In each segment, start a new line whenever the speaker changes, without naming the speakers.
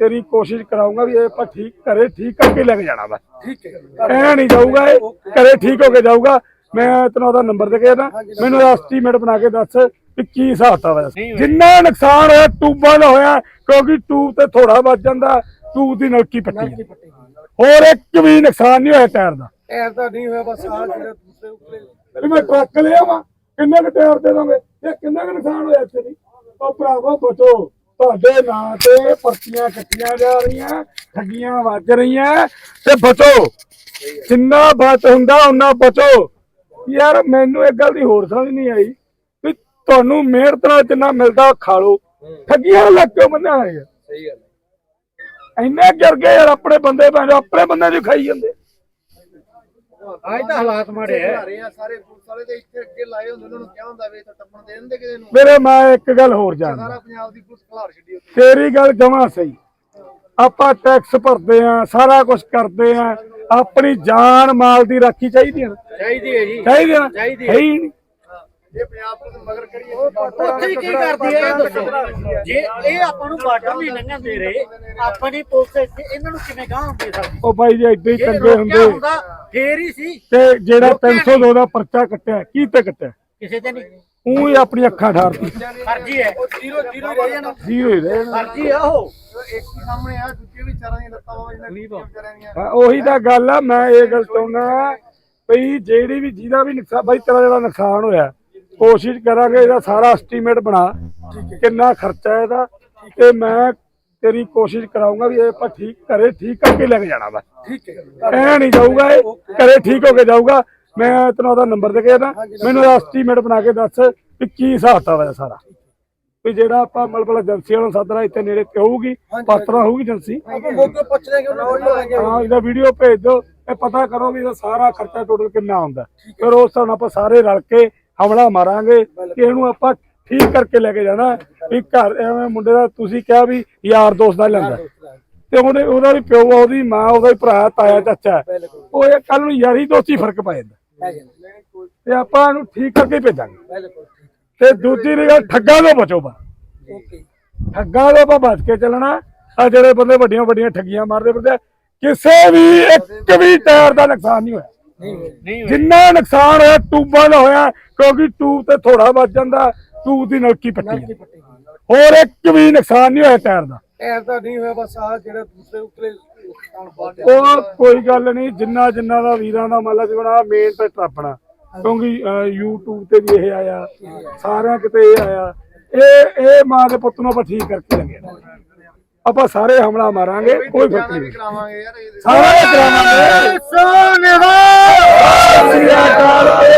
ਤੇਰੀ ਕੋਸ਼ਿਸ਼ ਕਰਾਉਂਗਾ ਵੀ ਇਹ ਆਪਾਂ ਠੀਕ ਘਰੇ ਠੀਕ ਕਰਕੇ ਲੈ ਕੇ ਜਾਣਾ ਬਸ
ਠੀਕ ਹੈ।
ਐ ਨਹੀਂ ਜਾਊਗਾ ਇਹ ਘਰੇ ਠੀਕ ਹੋ ਕੇ ਜਾਊਗਾ। ਮੈਂ ਤੈਨੂੰ ਉਹਦਾ ਨੰਬਰ ਦੇ ਕੇ ਨਾ ਮੈਨੂੰ ਐਸਟੀਮੇਟ ਬਣਾ ਕੇ ਦੱਸ ਵੀ ਕੀ ਹਿਸਾਬ ਤਾ ਹੋਇਆ। ਜਿੰਨਾ ਨੁਕਸਾਨ ਹੋਇਆ ਟੂਬਾਂ ਦਾ ਹੋਇਆ ਕਿਉਂਕਿ ਟੂਬ ਤੇ ਥੋੜਾ ਵੱਜ ਜਾਂਦਾ ਟੂਬ ਦੀ ਨਲਕੀ ਪੱਟੀ ਹੋਰ ਇੱਕ ਵੀ ਨੁਕਸਾਨ ਨਹੀਂ ਹੋਇਆ ਟਾਇਰ ਦਾ।
ਟਾਇਰ ਤਾਂ ਨਹੀਂ ਹੋਇਆ ਬਸ ਆ ਜਿਹੜਾ ਦੂਸਰੇ
ਵੀ ਮੈਂ ਟਰੱਕ ਲਿਆ ਵਾ ਕਿੰਨੇ ਕੁ ਟਾਇਰ ਦੇ ਦੋਗੇ ਇਹ ਕਿੰਨਾ ਕੁ ਨੁਕਸਾਨ ਹੋਇਆ ਇੱਥੇ ਦੀ ਉਹ ਭਰਾਵਾ ਬਚੋ। ਤੁਹਾਡੇ ਨਾਂ ਤੇ ਪਰਚੀਆਂ ਕੱਟੀਆਂ ਜਾ ਰਹੀਆਂ ਠੱਗੀਆਂ ਵੱਜ ਰਹੀਆਂ। ਤੇ ਬਚੋ। ਜਿੰਨਾ ਬਚ ਹੁੰਦਾ ਉਹਨਾਂ ਬਚੋ। ਯਾਰ ਮੈਨੂੰ ਇੱਕ ਗੱਲ ਦੀ ਹੋਰ ਸਮਝ ਨਹੀਂ ਆਈ ਵੀ ਤੁਹਾਨੂੰ ਮਿਹਨਤ ਨਾਲ ਜਿੰਨਾ ਮਿਲਦਾ ਖਾ ਲਓ। ਠੱਗੀਆਂ ਲੱਗ ਕਿਉਂ ਬੰਨਿਆ ਹੋਇਆ
ਸਹੀ ਗੱਲ
ਇੰਨੇ ਗਿਰ ਗਏ ਯਾਰ ਆਪਣੇ ਬੰਦੇ ਭਾਵੇਂ ਆਪਣੇ ਬੰਦੇ ਨੂੰ ਖਾਈ ਜਾਂਦੇ।
ਅੱਜ ਤਾਂ ਹਾਲਾਤ ਮਾੜੇ
ਆ ਸਾਰੇ ਪੁਲਿਸ ਵਾਲੇ ਦੇ ਇੱਥੇ ਅੱਗੇ ਲਾਏ ਹੁੰਦੇ ਉਹਨਾਂ ਨੂੰ ਕਿਹਾ ਹੁੰਦਾ ਵੀ ਇੱਥੇ ਟੱਪਣ ਦੇ ਦਿੰਦੇ ਕਿਸੇ ਨੂੰ।
ਮੇਰੇ ਮੈਂ ਇੱਕ ਗੱਲ ਹੋਰ ਜਾਣਦਾ।
ਸਾਰਾ ਪੰਜਾਬ ਦੀ ਪੁਲਿਸ ਖਲਾਰ ਛੱਡੀ ਉੱਥੇ।
ਤੇਰੀ ਗੱਲ ਜਮਾ ਸਹੀ। ਆਪਾਂ ਟੈਕਸ ਭਰਦੇ ਆ ਸਾਰਾ ਕੁਝ ਕਰਦੇ ਆ। ਆਪਣੀ ਜਾਨ ਮਾਲ ਦੀ ਰਾਖੀ ਚਾਹੀਦੀ ਹੈ ਨਾ।
ਚਾਹੀਦੀ ਹੈ ਜੀ।
ਚਾਹੀਦੀ ਹੈ ਨਾ।
ਚਾਹੀਦੀ
ਹੈ।
ਹੈ।
ਹੀ ਨਹੀਂ।
ਜੇ ਪੰਜਾਬ ਪੁਲਿਸ ਮਗਰ ਕਰੀਏ
ਉੱਥੇ ਕੀ ਕਰਦੀ ਹੈ ਇਹ ਦੱਸੋ। ਜੇ ਇਹ ਆਪਾਂ ਨੂੰ ਬਾਰਡਰ ਨਹੀਂ ਲੰਘਣ ਦੇ ਰਹੇ ਆਪਣੀ ਪੁਲਿਸ ਇੱਥੇ ਇਹਨਾਂ ਨੂੰ ਕਿਵੇਂ ਗਾਹ ਹੁੰਦੀ ਸਕਦੀ
ਉਹ ਬਾਈ ਜੇ ਏਦਾਂ ਹੀ
ਜੇ
ਚੰਗੇ
ਰੋਕਿਆ
ਹੁੰਦੇ।
ਹੁੰਦਾ ਫੇਰ ਹੀ ਸੀ।
ਤੇ ਜਿਹੜਾ 302 ਦਾ ਪਰਚਾ ਕੱਟਿਆ ਕੀ ਤੇ ਕੱਟਿਆ?
ਕਿਸੇ ਤੇ ਨਹੀਂ।
ਉਹ ਹੀ ਆਪਣੀ ਅੱਖਾਂ ਠਾਰਤੀ
ਫਰਜੀ ਹੈ।
ਉਹ ਜ਼ੀਰੋ ਜ਼ੀਰੋ ਰਹਿ ਜਾਣਾ।
ਜ਼ੀਰੋ ਹੀ ਰਹੇ ਨਾ।
ਫਰਜੀ ਆ ਉਹ।
ਇੱਕ ਹੀ ਸਾਹਮਣੇ ਆ ਦੂਜੇ ਵੀ ਚਾਰਾਂ ਦੀਆਂ ਲੱਤਾਂ ਵਾ
ਉਹੀ ਤਾਂ ਗੱਲ ਆ ਮੈਂ ਇਹ ਗੱਲ ਚਾਹੁੰਦਾ ਵੀ ਜਿਹੜੀ ਵੀ ਜਿਹਦਾ ਵੀ ਨੁਕਸਾਨ ਬਾਈ ਤੇਰਾ ਜਿਹੜਾ ਨੁਕਸਾਨ ਹੋਇਆ ਕੋਸ਼ਿਸ਼ ਕਰਾਂਗੇ ਇਹਦਾ ਸਾਰਾ ਐਸਟੀਮੇਟ ਬਣਾ। ਕਿੰਨਾ ਖਰਚਾ ਇਹਦਾ ਤੇ ਮੈਂ ਤੇਰੀ ਕੋਸ਼ਿਸ਼ ਕਰਾਉਂਗਾ ਵੀ ਇਹ ਆਪਾਂ ਠੀਕ ਘਰੇ ਠੀਕ ਕਰਕੇ ਲੈ ਕੇ ਜਾਣਾ ਬਸ
ਠੀਕ ਹੈ।
ਐ ਨਹੀਂ ਜਾਊਗਾ ਇਹ ਘਰੇ ਠੀਕ ਹੋ ਕੇ ਜਾਊਗਾ। ਮੈਂ ਤੈਨੂੰ ਉਹਦਾ ਨੰਬਰ ਦੇ ਕੇ ਨਾ ਮੈਨੂੰ ਐਸਟੀਮੇਟ ਬਣਾ ਕੇ ਦੱਸ ਵੀ ਕੀ ਹਿਸਾਬ ਤਾ ਹੋਇਆ ਸਾਰਾ। ਵੀ ਜਿਹੜਾ ਆਪਾਂ ਮਲਬਲ ਏਜੰਸੀ ਵਾਲੋਂ ਸੱਦਣਾ ਇੱਥੇ ਨੇੜੇ ਤੇ ਹੋਊਗੀ ਪਾਤਰਾ ਹੋਊਗੀ ਏਜੰਸੀ।
ਆਪਾਂ ਮੋਕੇ ਪੁੱਛ ਕਿ
ਹਾਂ ਇਹਦਾ ਵੀਡੀਓ ਭੇਜ ਦਿਓ। ਇਹ ਪਤਾ ਕਰੋ ਵੀ ਇਹਦਾ ਸਾਰਾ ਖਰਚਾ ਟੋਟਲ ਕਿੰਨਾ ਆਉਂਦਾ ਫਿਰ ਉਸ ਹਿਸਾਬ ਨਾਲ ਆਪਾਂ ਸਾਰੇ ਰਲ ਕੇ ਹਮਲਾ ਮਾਰਾਂਗੇ ਕਿ ਇਹਨੂੰ ਆਪਾਂ ਠੀਕ ਕਰਕੇ ਲੈ ਕੇ ਜਾਣਾ। ਵੀ ਘਰ ਐਵੇਂ ਮੁੰਡੇ ਦਾ ਤੁਸੀਂ ਕਿਹਾ ਵੀ ਯਾਰ ਦੋਸਤ ਦਾ ਲੈਂਦਾ ਤੇ ਉਹਨੇ ਉਹਦਾ ਵੀ ਪਿਓ ਆ ਉਹਦੀ ਮਾਂ ਉਹਦਾ ਵੀ ਭਰਾ ਤਾਇਆ ਚਾਚਾ। ਉਹ ਇਹ ਕੱਲ ਨੂੰ ਯਾਰੀ ਦੋਸਤੀ ਫ਼ਰਕ ਪੈ ਜਾਂਦਾ। ਤੇ ਆਪਾਂ ਇਹਨੂੰ ਠੀਕ ਕਰਕੇ ਭੇਜਾਂਗੇ। ਤੇ ਦੂਜੀ ਗੱਲ ਠੱਗਾਂ ਤੋਂ ਬਚੋ ਬਾ ਠੱਗਾਂ ਤੋਂ ਆਪਾਂ ਬਚ ਕੇ ਚੱਲਣਾ। ਆ ਜਿਹੜੇ ਬੰਦੇ ਵੱਡੀਆਂ ਵੱਡੀਆਂ ਠੱਗੀਆਂ ਮਾਰਦੇ ਫਿਰਦੇ ਕਿਸੇ ਵੀ ਇੱਕ ਵੀ ਟਾਇਰ ਦਾ ਨੁਕਸਾਨ ਨਹੀਂ ਹੋਇਆ।
ਨਹੀਂ
ਜਿੰਨਾ ਨੁਕਸਾਨ ਹੋਇਆ ਟੂਬਾਂ ਦਾ ਹੋਇਆ ਕਿਉਂਕਿ ਟੂਬ ਤੇ ਥੋੜਾ ਵੱਜ ਜਾਂਦਾ। ਟੂਬ ਦੀ ਨਲਕੀ ਪੱਟੀ ਹੈ।
ਪੱਟੀ?
ਹੋਰ ਇੱਕ ਵੀ ਨੁਕਸਾਨ ਨਹੀਂ ਹੋਇਆ ਟਾਇਰ ਦਾ।
ਟਾਇਰ ਤਾਂ ਨਹੀਂ ਹੋਇਆ ਬਸ ਆ ਜਿਹੜਾ ਦੂਸਰੇ ਉੱਤੇ ਨੁਕਸਾਨ ਬਾਅਦ
ਉਹ ਕੋਈ ਗੱਲ ਨਹੀਂ ਜਿੰਨਾ ਜਿੰਨਾ ਦਾ ਵੀਰਾਂ ਦਾ ਮਤਲਬ ਜਣਾ ਮੇਨ ਤੇ ਟੱਪਣਾ ਕਿਉਂਕਿ ਅਹ, YouTube ਤੇ ਵੀ ਇਹ ਆਇਆ ਸਾਰਿਆਂ ਕਿਤੇ ਇਹ ਆਇਆ। ਇਹ ਇਹ ਮਾਂ ਦੇ ਪੁੱਤ ਨੂੰ ਆਪਾਂ ਠੀਕ ਕਰਕੇ ਲੱਗੇ। ਆਪਾਂ ਸਾਰੇ ਹਮਲਾ ਮਾਰਾਂਗੇ ਕੋਈ ਫ਼ਰਕ
ਵੀ
ਨਹੀਂ।
ਕਰਾਵਾਂਗੇ ਯਾਰ ਇਹ
ਸਾਰੇ ਕਰਾਵਾਂਗੇ ਸਾਰੇ ਕਰਾਵਾਂਗੇ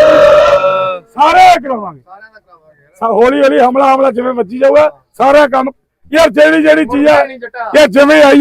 ਸਾਰਿਆਂ ਦਾ ਕਰਾਵਾਂਗੇ ਯਾਰ
ਸਾ- ਹੌਲੀ ਹੌਲੀ ਹਮਲਾ ਹਮਲਾ ਜਿਵੇਂ ਵੱਜੀ ਜਾਊਗਾ ਸਾਰਾ ਕੰਮ ਯਾਰ ਜਿਹੜੀ ਜਿਹੜੀ ਚੀਜ਼
ਜੱਟਾ।
ਯਾਰ ਜਿਵੇਂ ਆਈ